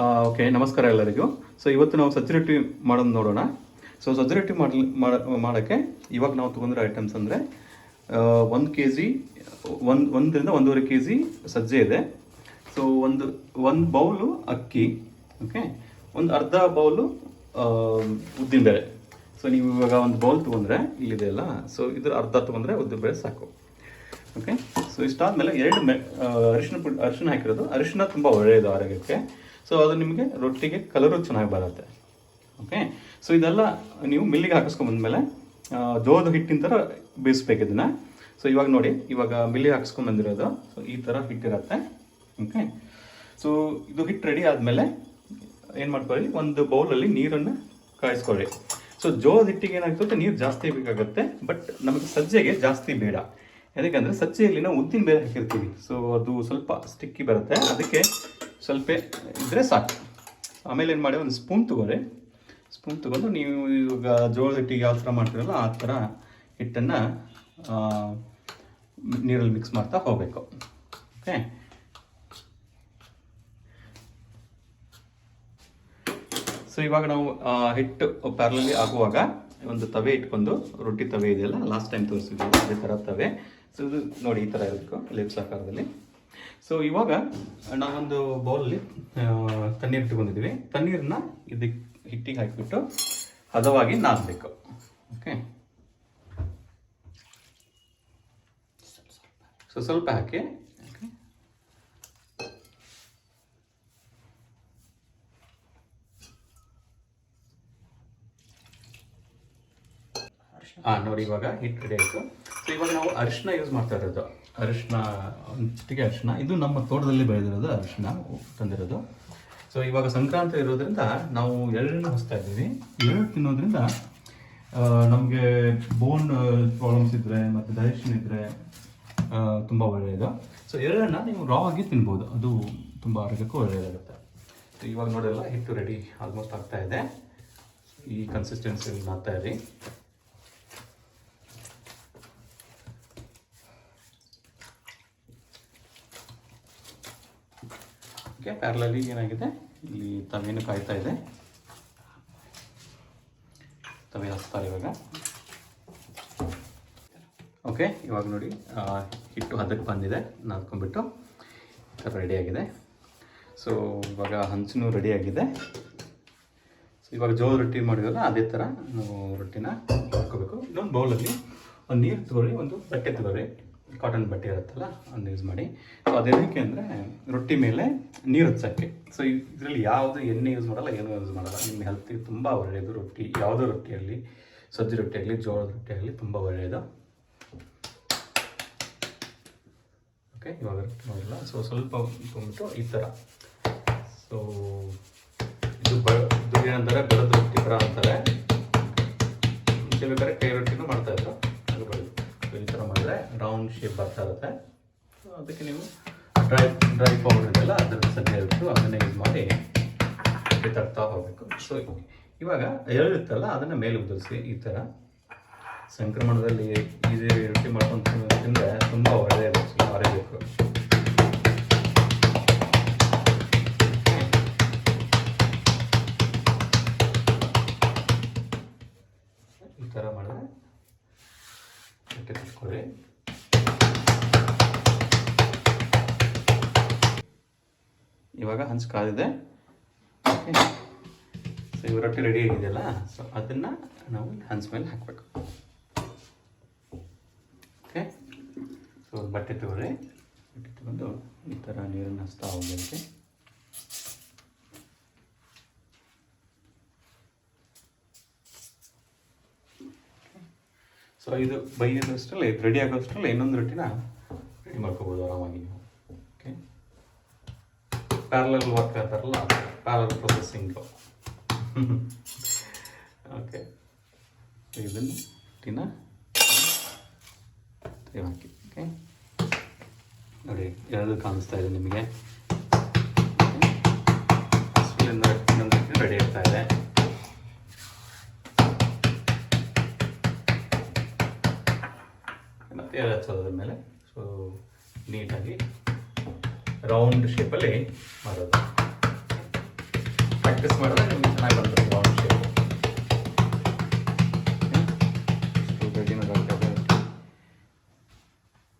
Okay ನಮಸ್ಕಾರ ಎಲ್ಲರಿಗೂ. So ಇವತ್ತು ನಾವು ಸಜ್ಜೆ ರೊಟ್ಟಿ ಮಾಡೋದು ನೋಡೋಣ. ಸೊ ಸಜ್ಜಿ ರೊಟ್ಟಿ ಮಾಡಲಿ ಮಾಡೋಕ್ಕೆ ಇವಾಗ ನಾವು ತೊಗೊಂಡಿರೋ ಐಟಮ್ಸ್ ಅಂದರೆ ಒಂದು ಕೆ ಜಿ ಒಂದು, ಒಂದರಿಂದ ಒಂದೂವರೆ ಕೆ ಜಿ ಸಜ್ಜೆ ಇದೆ. ಸೊ ಒಂದು ಒಂದು ಬೌಲು ಅಕ್ಕಿ ಓಕೆ ಒಂದು ಅರ್ಧ ಬೌಲು ಉದ್ದಿನಬೇಳೆ. ಸೊ ನೀವು ಇವಾಗ ಒಂದು ಬೌಲ್ ತೊಗೊಂಡ್ರೆ ಇಲ್ಲಿದೆ ಅಲ್ಲ? ಸೊ ಇದ್ರ ಅರ್ಧ ತೊಗೊಂಡ್ರೆ ಉದ್ದಿನಬೇಳೆ ಸಾಕು. ಓಕೆ ಸೊ ಇಷ್ಟಾದ್ಮೇಲೆ ಎರಡು ಮೆ ಅರಿಶಿನ ಪುಡಿ, ಅರಿಶಿನ ಹಾಕಿರೋದು. ಅರಿಶಿನ ತುಂಬ ಒಳ್ಳೆಯದು ಆರೋಗ್ಯಕ್ಕೆ. ಸೊ ಅದು ನಿಮಗೆ ರೊಟ್ಟಿಗೆ ಕಲರು ಚೆನ್ನಾಗಿ ಬರುತ್ತೆ. ಓಕೆ ಸೊ ಇದೆಲ್ಲ ನೀವು ಮಿಲ್ಲಿಗೆ ಹಾಕಿಸ್ಕೊಂಬಂದ್ಮೇಲೆ ಜೋಳದ ಹಿಟ್ಟಿನ ಥರ ಬೇಯಿಸ್ಬೇಕು ಇದನ್ನ. ಸೊ ಇವಾಗ ನೋಡಿ, ಇವಾಗ ಮಿಲ್ಲಿಗೆ ಹಾಕಿಸ್ಕೊಂಬಂದಿರೋದು ಸೊ ಈ ಥರ ಹಿಟ್ಟಿರುತ್ತೆ. ಓಕೆ ಸೊ ಇದು ಹಿಟ್ಟು ರೆಡಿ ಆದಮೇಲೆ ಏನು ಮಾಡ್ಕೊಳ್ಳಿ? ಒಂದು ಬೌಲಲ್ಲಿ ನೀರನ್ನು ಕಾಯಿಸ್ಕೊಳ್ಳಿ. ಸೊ ಜೋದ ಹಿಟ್ಟಿಗೆ ಏನಾಗ್ತದೆ ನೀರು ಜಾಸ್ತಿ ಬೇಕಾಗುತ್ತೆ ಬಟ್ ನಮಗೆ ಸಜ್ಜೆಗೆ ಜಾಸ್ತಿ ಬೇಡ. ಯಾಕಂದರೆ ಸಜ್ಜೆಯಲ್ಲಿ ನಾವು ಉದ್ದಿನ ಬೇರೆ ಹಾಕಿರ್ತೀವಿ. ಸೊ ಅದು ಸ್ವಲ್ಪ ಸ್ಟಿಕ್ಕಿ ಬರುತ್ತೆ. ಅದಕ್ಕೆ ಸ್ವಲ್ಪ ಇದ್ದರೆ ಸಾಕು. ಆಮೇಲೆ ಏನು ಮಾಡಿ, ಒಂದು ಸ್ಪೂನ್ ತೊಗೊಳ್ರಿ ಸ್ಪೂನ್ ತಗೊಂಡು ನೀವು ಇವಾಗ ಜೋಳದ ಹಿಟ್ಟಿಗೆ ಯಾವ ಥರ ಮಾಡ್ತೀರಲ್ಲ ಆ ಥರ ಹಿಟ್ಟನ್ನು ನೀರಲ್ಲಿ ಮಿಕ್ಸ್ ಮಾಡ್ತಾ ಹೋಗಬೇಕು. ಓಕೆ ಸೊ ಇವಾಗ ನಾವು ಹಿಟ್ಟು ಪ್ಯಾರಲಲ್ಲಿ ಆಗುವಾಗ ಒಂದು ತವೆ ಇಟ್ಕೊಂಡು, ರೊಟ್ಟಿ ತವೆ ಇದೆಯಲ್ಲ ಲಾಸ್ಟ್ ಟೈಮ್ ತೋರಿಸಿದ್ವಿ, ಅದೇ ಥರ ತವೆ. ಸೊ ಇದು ನೋಡಿ, ಈ ಥರ ಇರಬೇಕು ಲಿಪ್ಸ್ ಆಕಾರದಲ್ಲಿ ಸೊ ಇವಾಗ ನಾವೊಂದು ಬೌಲಲ್ಲಿ ತಣ್ಣೀರು ಇಟ್ಕೊಂಡಿದ್ದೀವಿ ತಣ್ಣೀರನ್ನ ಇದಕ್ಕೆ ಹಿಟ್ಟಿಗೆ ಹಾಕಿಬಿಟ್ಟು ಹದವಾಗಿ ನಾದಬೇಕು. ಓಕೆ ಸೊ ಸ್ವಲ್ಪ ಹಾಕಿ ಹಾಂ ನೋಡಿ ಇವಾಗ ಹಿಟ್ಟು ರೆಡಿ ಆಯಿತು. ಸೊ ಇವಾಗ ನಾವು ಅರಿಶಿನ ಯೂಸ್ ಮಾಡ್ತಾ ಇರೋದು. ಅರಿಶಿನ ಚಿಟಿಕೆ ಅರಿಶಿನ ಇದು ನಮ್ಮ ತೋಟದಲ್ಲಿ ಬೆಳೆದಿರೋದು ಅರಿಶಿನ ತಂದಿರೋದು. ಸೊ ಇವಾಗ ಸಂಕ್ರಾಂತಿ ಇರೋದ್ರಿಂದ ನಾವು ಎಳ್ಳನ್ನು ಹಚ್ತಾ ಇದ್ದೀವಿ. ಎಳ್ಳು ತಿನ್ನೋದ್ರಿಂದ ನಮಗೆ ಬೋನ್ ಪ್ರಾಬ್ಲಮ್ಸ್ ಇದ್ದರೆ ಮತ್ತು ಡೈಜೆಷನ್ ಇದ್ದರೆ ತುಂಬ ಒಳ್ಳೆಯದು. ಸೊ ಎಳ್ಳನ್ನು ನೀವು ರಾ ಆಗಿ ತಿನ್ಬೋದು. ಅದು ತುಂಬ ಆರೋಗ್ಯಕ್ಕೂ ಒಳ್ಳೆಯದಾಗುತ್ತೆ. ಸೊ ಇವಾಗ ನೋಡೋಲ್ಲ ಹಿಟ್ಟು ರೆಡಿ ಆಲ್ಮೋಸ್ಟ್ ಆಗ್ತಾ ಇದೆ. ಈ ಕನ್ಸಿಸ್ಟೆನ್ಸಿಯಲ್ಲಿ ಮಾಡ್ತಾ ಇರಿ. ಓಕೆ ಪ್ಯಾರಲಲ್ಲಿ ಏನಾಗಿದೆ? ಇಲ್ಲಿ ತವೇನು ಕಾಯ್ತಾ ಇದೆ. ತವೆ ಹಸ್ತಾರೆ ಇವಾಗ. ಓಕೆ, ಇವಾಗ ನೋಡಿ ಹಿಟ್ಟು ಹದಕ್ಕೆ ಬಂದಿದೆ. ನಾದ್ಕೊಂಡ್ಬಿಟ್ಟು ರೆಡಿ ಆಗಿದೆ. ಸೊ ಇವಾಗ ಹಂಚು ರೆಡಿಯಾಗಿದೆ ಸೊ ಇವಾಗ ಜೋಳ ರೊಟ್ಟಿ ಮಾಡಿದ್ವಲ್ಲ, ಅದೇ ಥರ ನಾವು ರೊಟ್ಟಿನ ಮಾಡ್ಕೋಬೇಕು. ಇನ್ನೊಂದು ಬೌಲಲ್ಲಿ ಒಂದು ನೀರು ತಗೊಳ್ಳಿ ಒಂದು ಬಟ್ಟೆ ತಗೊಳ್ಳಿ ಕಾಟನ್ ಬಟ್ಟೆ ಇರುತ್ತಲ್ಲ, ಅದನ್ನ ಯೂಸ್ ಮಾಡಿ. ಸೊ ಅದೇನಕ್ಕೆ ಅಂದರೆ ರೊಟ್ಟಿ ಮೇಲೆ ನೀರು ಹಚ್ಚೋಕ್ಕೆ. ಸೊ ಇದರಲ್ಲಿ ಯಾವುದು ಎಣ್ಣೆ ಯೂಸ್ ಮಾಡಲ್ಲ, ಏನೂ ಯೂಸ್ ಮಾಡಲ್ಲ. ನಿಮ್ಮ ಹೆಲ್ತಿಗೆ ತುಂಬ ಒಳ್ಳೆಯದು ರೊಟ್ಟಿ, ಯಾವುದೋ ರೊಟ್ಟಿಯಲ್ಲಿ? ಸಜ್ಜಿ ರೊಟ್ಟಿ ಆಗಲಿ ಜೋಳದ ರೊಟ್ಟಿ ಆಗಲಿ ತುಂಬ ಒಳ್ಳೆಯದು ಓಕೆ ಇವಾಗ ರೊಟ್ಟಿ ಮಾಡಿಲ್ಲ ಸೊ ಸ್ವಲ್ಪ ತುಂಬಿಟ್ಟು ಈ ಥರ ಸೊ ಇದು ಬ ಇದು ಏನಂತಾರೆ? ಬೆಳೆದ ರೊಟ್ಟಿ ಥರ ಅಂತಾರೆ. ಮುಂಚೆ ಬೇಕಾದ್ರೆ ಕೈ ರೊಟ್ಟಿನೂ ಮಾಡ್ತಾ ಇದ್ರು. ಅದು ಬೆಳೆದು ಈ ಥರ ಮಾಡಿದ್ರೆ ರೌಂಡ್ ಶೇಪ್ ಬರ್ತಾ ಇರುತ್ತೆ. ಅದಕ್ಕೆ ನೀವು ಡ್ರೈ ಡ್ರೈ ಪೌಡರ್ ಇದೆಲ್ಲ ಅದನ್ನು ಸದ್ಯ ಇಟ್ಟು ಅದನ್ನೇ ಯೂಸ್ ಮಾಡಿ ತರ್ತಾ ಹೋಗಬೇಕು. ಸೊ ಇವಾಗ ಎಳ್ಳಿರುತ್ತಲ್ಲ ಅದನ್ನು ಮೇಲೆ ಉದುರಿಸಿ ಈ ಥರ ಸಂಕ್ರಮಣದಲ್ಲಿ ಈಸಿ ರೊಟ್ಟಿ ಮಾಡ್ಕೊಂಡು ತಿಂದರೆ ತುಂಬ ಒಳ್ಳೆಯದು, ಆರೋಗ್ಯಕ್ಕೆ. ಇವಾಗ ಹಂಚು ಕಾದಿದೆ ಸೊ ಇವು ರೊಟ್ಟಿ ರೆಡಿ ಆಗಿದೆಯಲ್ಲ? ಸೊ ಅದನ್ನು ನಾವು ಹಂಚ್ ಮೇಲೆ ಹಾಕಬೇಕು. ಓಕೆ ಸೊ ಬಟ್ಟೆ ತಗೊಳ್ಳಿ ಬಟ್ಟೆ ತಗೊಂಡು ಈ ಥರ ನೀರನ್ನು ಹಚ್ತಾ ಹೋಗಲಿಕ್ಕೆ ಸೊ ಇದು ಬೈಯೋದಷ್ಟರಲ್ಲಿ ಇದು ರೆಡಿ ಆಗೋಷ್ಟರಲ್ಲಿ ಇನ್ನೊಂದು ರೊಟ್ಟಿನ ರೆಡಿ ಮಾಡ್ಕೋಬೋದು ಆರಾಮಾಗಿ ನೀವು. ಪ್ಯಾರಲಲ್ ವರ್ಕ್ ಅಂತಾರಲ್ಲ ಪ್ಯಾರಲಲ್ ಪ್ರೊಸೆಸಿಂಗು ಓಕೆ ಇದನ್ನು ತೆಗೆದು ಹಾಕಿ ಓಕೆ ನೋಡಿ, ಎರಡು ಕಾಣಿಸ್ತಾ ಇದೆ ನಿಮಗೆ. ರೆಡಿ ಆಗ್ತಾ ಇದೆ. ಮತ್ತೆ ಹಚ್ಚೋದ್ರ ಮೇಲೆ ಸೊ ನೀಟಾಗಿ ರೌಂಡ್ ಶೇಪಲ್ಲಿ ಮಾಡೋದು. ಪ್ರಾಕ್ಟೀಸ್ ಮಾಡಿದ್ರೆ ನಿಮ್ಗೆ ಚೆನ್ನಾಗಿ ಬರುತ್ತೆ ರೌಂಡ್ ಶೇಪ್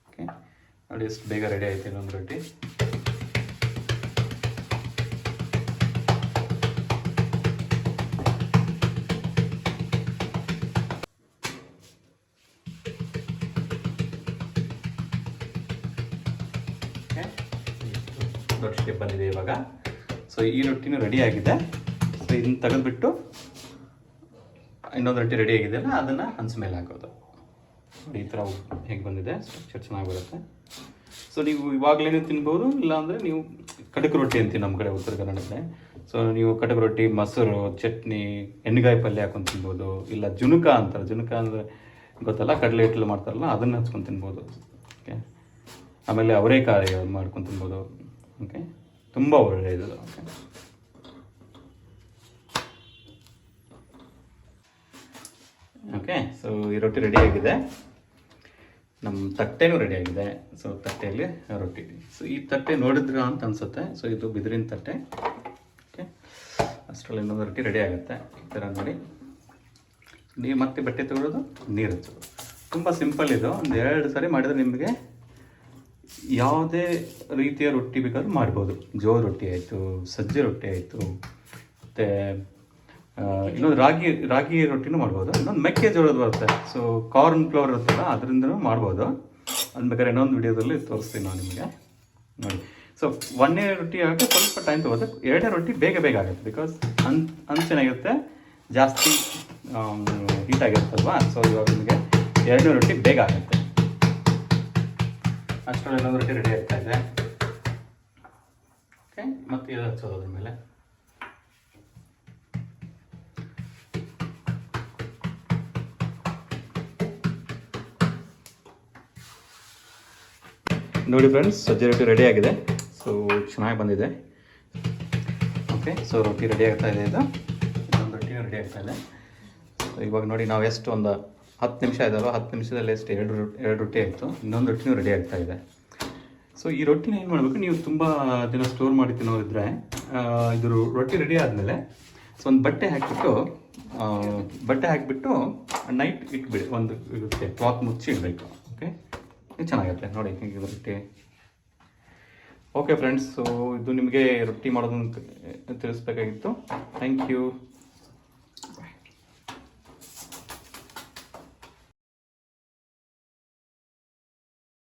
ಓಕೆ ನೋಡಿ ಎಷ್ಟು ಬೇಗ ರೆಡಿ ಆಯ್ತು ಇನ್ನೊಂದು ರೊಟ್ಟಿ. ಓಕೆ ದೊಡ್ಡ ಶೇಪ್ ಬಂದಿದೆ ಇವಾಗ. ಸೊ ಈ ರೊಟ್ಟಿನೂ ಆಗಿದೆ. ಸೊ ಇದನ್ನ ತೆಗೆದ್ಬಿಟ್ಟು ಇನ್ನೊಂದು ರೊಟ್ಟಿ ರೆಡಿ ಆಗಿದೆಯಲ್ಲ ಅದನ್ನು ಹಂಚ ಮೇಲೆ ಹಾಕೋದು. ಈ ಥರ ಹೇಗೆ ಬಂದಿದೆ? ಸ್ಟ್ರಕ್ಚರ್ ಚೆನ್ನಾಗಿ ಬರುತ್ತೆ ಸೊ ನೀವು ಇವಾಗಲೇ ತಿನ್ಬೋದು, ಇಲ್ಲಾಂದರೆ ನೀವು ಕಡಕ್ ರೊಟ್ಟಿ ಅಂತೀವಿ ನಮ್ಮ ಕಡೆ ಉತ್ತರ ಕನ್ನಡದಲ್ಲಿ ಸೊ ನೀವು ಕಡಕ್ ರೊಟ್ಟಿ, ಮೊಸರು, ಚಟ್ನಿ ಎಣ್ಣೆಗಾಯಿ ಪಲ್ಯ ಹಾಕೊಂಡು ತಿನ್ಬೋದು, ಇಲ್ಲ ಜುನುಕ ಅಂತಾರೆ. ಜುನುಕ ಅಂದರೆ ಗೊತ್ತಲ್ಲ, ಕಡಲೆ ಹಿಟ್ಟಲ್ಲಿ ಮಾಡ್ತಾರಲ್ಲ, ಅದನ್ನು ಹಚ್ಕೊಂಡು ತಿನ್ಬೋದು. ಓಕೆ ಆಮೇಲೆ ಅವರೇಕಾಯಿ ಮಾಡ್ಕೊಂಡು ತಿನ್ಬೋದು. ಓಕೆ ತುಂಬ ಒಳ್ಳೆಯದು. ಓಕೆ ಓಕೆ ಸೊ ಈ ರೊಟ್ಟಿ ರೆಡಿಯಾಗಿದೆ ನಮ್ಮ ತಟ್ಟೆನೂ ರೆಡಿಯಾಗಿದೆ ಸೊ ತಟ್ಟೆಯಲ್ಲಿ ರೊಟ್ಟಿ. ಸೊ ಈ ತಟ್ಟೆ ನೋಡಿದ್ರ ಅಂತ ಅನ್ಸುತ್ತೆ. ಸೊ ಇದು ಬಿದಿರಿನ ತಟ್ಟೆ. ಓಕೆ ಅಷ್ಟರಲ್ಲಿ ಇನ್ನೊಂದು ರೊಟ್ಟಿ ರೆಡಿ ಆಗುತ್ತೆ. ಈ ಥರ ನೋಡಿ. ನೀವು ಮತ್ತೆ ಬಟ್ಟೆ ತಗೊಳ್ಳೋದು ನೀರು ಹಚ್ಚೋದು ತುಂಬ ಸಿಂಪಲ್ ಇದು. ಒಂದು ಎರಡು ಸರಿ ಮಾಡಿದ್ರೆ ನಿಮಗೆ ಯಾವುದೇ ರೀತಿಯ ರೊಟ್ಟಿ ಬೇಕಾದ್ರೂ ಮಾಡ್ಬೋದು. ಜೋ ರೊಟ್ಟಿ ಆಯಿತು, ಸಜ್ಜೆ ರೊಟ್ಟಿ ಆಯಿತು, ಮತ್ತು ಇನ್ನೊಂದು ರಾಗಿ ರಾಗಿ ರೊಟ್ಟಿನೂ ಮಾಡ್ಬೋದು. ಇನ್ನೊಂದು ಮೆಕ್ಕೆಜೋಳದ ಬರುತ್ತೆ. ಸೊ ಕಾರ್ನ್ ಫ್ಲವರ್ ಇರುತ್ತಲ್ಲ, ಅದರಿಂದನೂ ಮಾಡ್ಬೋದು. ಅದು ಬೇಕಾದ್ರೆ ಇನ್ನೊಂದು ವಿಡಿಯೋದಲ್ಲಿ ತೋರಿಸ್ತೀನಿ ನಾನು ನಿಮಗೆ. ನೋಡಿ. ಸೊ ಒಂದೇ ರೊಟ್ಟಿ ಆಗುತ್ತೆ, ಸ್ವಲ್ಪ ಟೈಮ್ ತೊಗೋದು ಎರಡನೇ ರೊಟ್ಟಿ ಬೇಗ ಬೇಗ ಆಗುತ್ತೆ ಬಿಕಾಸ್ ಅನ್ ಚೆನ್ನಾಗಿರುತ್ತೆ, ಜಾಸ್ತಿ ಹೀಟ್ ಆಗಿರುತ್ತಲ್ವಾ? ಸೊ ಇವಾಗ ನಿಮಗೆ ಎರಡನೇ ರೊಟ್ಟಿ ಬೇಗ ಆಗುತ್ತೆ. ಅಷ್ಟರಲ್ಲಿ ಇನ್ನೊಂದು ರೊಟ್ಟಿ ರೆಡಿ ಆಗ್ತಾ ಇದೆ. ಓಕೆ ಮತ್ತೆ ಇದು ಹಚ್ಚೋದು ಅದ್ರ ಮೇಲೆ? ನೋಡಿ ಫ್ರೆಂಡ್ಸ್ ಸಜ್ಜೆ ರೊಟ್ಟಿ ರೆಡಿ ಆಗಿದೆ. ಸೊ ಚೆನ್ನಾಗಿ ಬಂದಿದೆ. ಓಕೆ ಸೊ ರೊಟ್ಟಿ ರೆಡಿ ಆಗ್ತಾ ಇದೆ ಇದು. ಇನ್ನೊಂದು ರೊಟ್ಟಿ ರೆಡಿ ಆಗ್ತಾ ಇದೆ. ಸೊ ಇವಾಗ ನೋಡಿ ನಾವು ಎಷ್ಟು ಒಂದು ಹತ್ತು ನಿಮಿಷ ಆಯ್ತಲ್ವ ಹತ್ತು ನಿಮಿಷದಲ್ಲಿ ಎಷ್ಟು ಎರಡು ಎರಡು ರೊಟ್ಟಿ ಆಯಿತು. ಇನ್ನೊಂದು ರೊಟ್ಟಿನೂ ರೆಡಿ ಆಗ್ತಾ ಇದೆ. ಸೊ ಈ ರೊಟ್ಟಿನ ಏನು ಮಾಡಬೇಕು, ನೀವು ತುಂಬ ದಿನ ಸ್ಟೋರ್ ಮಾಡಿ ತಿನ್ನೋದಿದ್ರೆ ಇದು ರೊಟ್ಟಿ ರೆಡಿ ಆದಮೇಲೆ ಸೊ, ಒಂದು ಬಟ್ಟೆ ಹಾಕಿಬಿಟ್ಟು ಬಟ್ಟೆ ಹಾಕಿಬಿಟ್ಟು ನೈಟ್ ಇಟ್ಬಿಡಿ. ಒಂದು, ಇರುತ್ತೆ ಕ್ಲಾತ್ ಮುಚ್ಚಿ ಇಡಬೇಕು. ಓಕೆ ಇದು ಚೆನ್ನಾಗಿರುತ್ತೆ ನೋಡಿ ಹೇಗೆ ರೊಟ್ಟಿ. ಓಕೆ ಫ್ರೆಂಡ್ಸ್ ಸೊ ಇದು ನಿಮಗೆ ರೊಟ್ಟಿ ಮಾಡೋದನ್ನು ತಿಳಿಸ್ಬೇಕಾಗಿತ್ತು. Thank you